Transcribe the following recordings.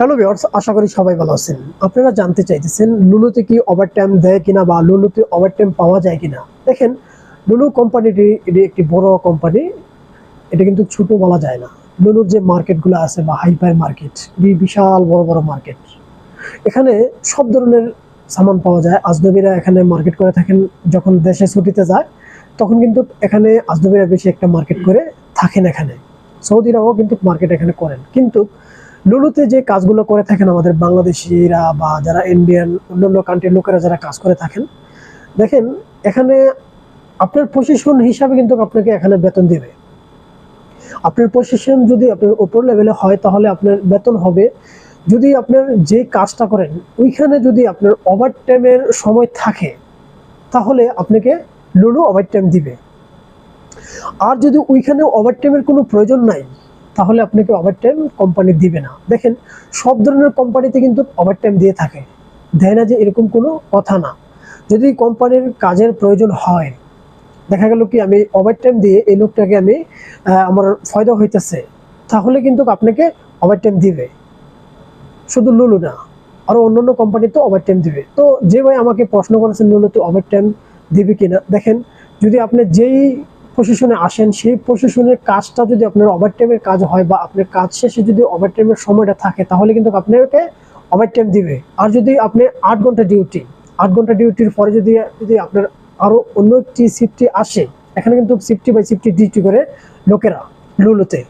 Hello viewers, আশা করি সবাই ভালো আছেন। আপনারা জানতে চাইতেছেন লুলুতে কি ওভার টাইম দেয় কিনা বা লুলুতে ওভারটাইম পাওয়া যায় কিনা? দেখেন, লুলু কোম্পানিটি এটি একটি বড় কোম্পানি এটা কিন্তু ছোট বলা যায় না। লুলুর যে মার্কেটগুলো আছে বা হাইপার মার্কেট বিশাল বড় বড় মার্কেট এখানে সব ধরনের সামান পাওয়া যায়। আজনবীরা এখানে মার্কেট করে থাকেন, যখন দেশে ছুটিতে যায়, তখন কিন্তু এখানে আজনবীরা বেশি একটা মার্কেট করে থাকেন এখানে। সৌদিরাও কিন্তু মার্কেট এখানে করেন। কিন্তু লুলুতে যে কাজগুলো করে থাকেন আমাদের বাংলাদেশিরা বা যারা ইন্ডিয়ান অন্যান্য কান্ট্রির লোকেরা যারা কাজ করে থাকেন, দেখেন, এখানে আপনার পজিশন হিসাবে কিন্তু আপনাকে এখানে বেতন দেবে। আপনার পজিশন যদি আপনার ওপর লেভেলে হয়, তাহলে আপনার বেতন হবে। যদি আপনার যে কাজটা করেন, ওইখানে যদি আপনার ওভার টাইমের সময় থাকে, তাহলে আপনাকে লুলু ওভার টাইম দিবে। আর যদি ওইখানে ওভার টাইমের কোনো প্রয়োজন নাই তাহলে আপনাকে ওভার টাইম কোম্পানি দিবে না। দেখেন, সব ধরনের কোম্পানিতে কিন্তু ওভার টাইম দিয়ে থাকে। দেয় না যে এরকম কোনো কথা না। যদি কোম্পানির কাজের প্রয়োজন হয়, দেখা গেল কি আমি ওভার টাইম দিয়ে এই লোকটাকে আমি আমার ফয়দা হইতেছে, তাহলে কিন্তু আপনাকে ওভার টাইম দিবে। শুধু লুলু না আরও অন্যান্য কোম্পানিতে ওভার টাইম দিবে। তো যে ভাই আমাকে প্রশ্ন করেছেন লুলুতে ওভার টাইম দিবে কিনা? দেখেন, যদি আপনি যেই পজিশনে আসেন, সেই পজিশনের কাজটা যদি আপনার ওভার টাইমের কাজ হয় বা আপনার কাজ শেষে যদি ওভার টাইমের সময়টা থাকে, তাহলে কিন্তু আপনাকে ওভার টাইম দিবে। আর যদি আপনি আট ঘণ্টা ডিউটি আট ঘণ্টা ডিউটির পরে যদি যদি আপনার আরও অন্য একটি শিফটি আসে, এখানে কিন্তু শিফটি বাই শিফটি ডিউটি করে লোকেরা লুলুতে।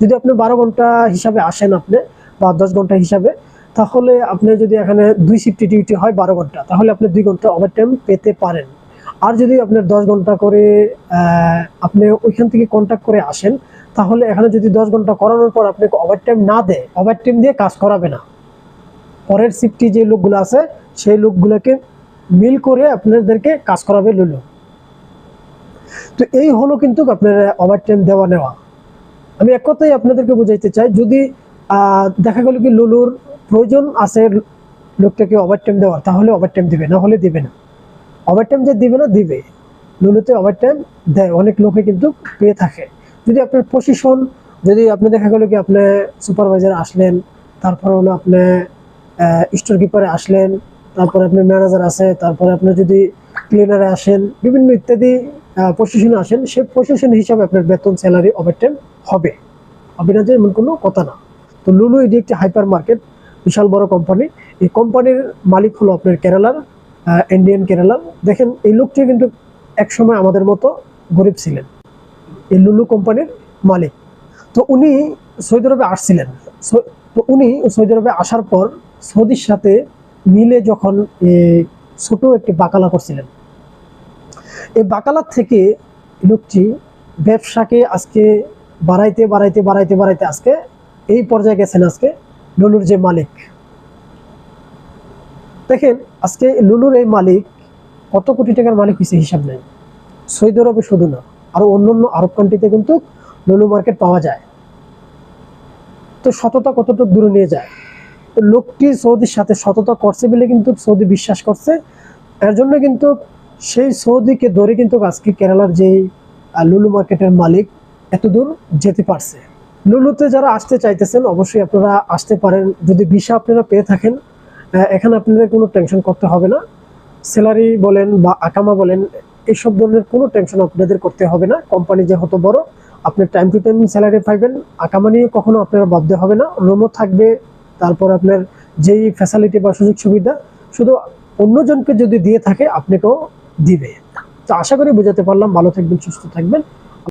যদি আপনি বারো ঘণ্টা হিসাবে আসেন আপনি, বা দশ ঘণ্টা হিসাবে, তাহলে আপনি যদি এখানে দুই শিফটি ডিউটি হয় বারো ঘণ্টা, তাহলে আপনি দুই ঘণ্টা ওভার টাইম পেতে পারেন। আর যদি আপনার দশ ঘণ্টা করে আপনি ওইখান থেকে কন্ট্যাক্ট করে আসেন, তাহলে এখানে যদি দশ ঘণ্টা করানোর পর আপনাকে ওভার টাইম না দেয় ওভার টাইম দিয়ে কাজ করাবে না। পরের শিফটি যে লোকগুলো আছে, সেই লোকগুলোকে মিল করে আপনাদেরকে কাজ করাবে লুলু তো এই হলো কিন্তু আপনার ওভার টাইম দেওয়া নেওয়া। আমি এক কথাই আপনাদেরকে বুঝাইতে চাই, যদি দেখা গেল কি লুলুর প্রয়োজন আছে লোকটাকে ওভার টাইম দেওয়ার, তাহলে ওভার টাইম দিবে, না হলে দেবে না। ওভার টাইম যে দিবে না, দিবে। লুলুতে ওভার টাইম দেয়। অনেক লোকে কিন্তু পেয়ে থাকে। যদি আপনার পজিশন যদি আপনি দেখা গেল কি আপনি সুপারভাইজার আসলেন, তারপর হলো আপনি স্টোর কিপারে আসলেন, তারপরে আপনি ম্যানেজার আছে, তারপরে আপনি যদি ক্লিনারে আসেন, বিভিন্ন ইত্যাদি পজিশনে আসেন, সে পজিশন হিসাবে আপনার বেতন স্যালারি ওভার টাইম হবে। হবে না এমন কোনো কথা না। তো লুলু এটি একটি হাইপার মার্কেট বিশাল বড় কোম্পানি এই কোম্পানির মালিক হলো আপনার কেরালার ইন্ডিয়ান কেরালার দেখেন, এই লোকটি কিন্তু একসময় আমাদের মতো গরিব ছিলেন। এই লুলু কোম্পানির মালিক। তো উনি সৌদি আরবে আসছিলেন। তো উনি সৌদি আরবে আসার পর সৌদির সাথে মিলে যখন ছোট একটি বাকালা করছিলেন। এই বাকালার থেকে লোকটি ব্যবসাকে আজকে বাড়াইতে বাড়াইতে বাড়াইতে বাড়াইতে আজকে এই পর্যায়ে গেছেন আজকে লুলুর যে মালিক। দেখেন, আজকে লুলুর এই মালিক কত কোটি টাকার মালিক হয়েছে হিসাব নেই। সৌদি আরবে শুধু না, আরও অন্যান্য আরব কান্ট্রিতে কিন্তু লুলু মার্কেট পাওয়া যায়। তো সততা কতটুকু দূরে নিয়ে যায়? তো লোকটি সৌদির সাথে সততা করছে বলে কিন্তু সৌদি বিশ্বাস করছে। এর জন্য কিন্তু সেই সৌদিকে ধরে কিন্তু আজকে কেরালার যে লুলু মার্কেটের মালিক এত দূর যেতে পারছে। লুলুতে যারা আসতে চাইতেছেন, অবশ্যই আপনারা আসতে পারেন। যদি ভিসা আপনারা পেয়ে থাকেন এখানে আপনাদের কোনো টেনশন করতে হবে না। স্যালারি বলেন বা আকামা বলেন এইসব ধরনের কোনো টেনশন আপনাদের করতে হবে না। কোম্পানি যে যেহেতু বড়, আপনি টাইম টু টাইম স্যালারি পাইবেন। আকামা নিয়ে কখনো আপনারা ভাবতে হবে না। রুমও থাকবে, তারপর আপনার যেই ফ্যাসিলিটি বা সুযোগ সুবিধা, শুধু অন্যজনকে যদি দিয়ে থাকে, আপনাকেও দিবে। তো আশা করি বোঝাতে পারলাম। ভালো থাকবেন, সুস্থ থাকবেন।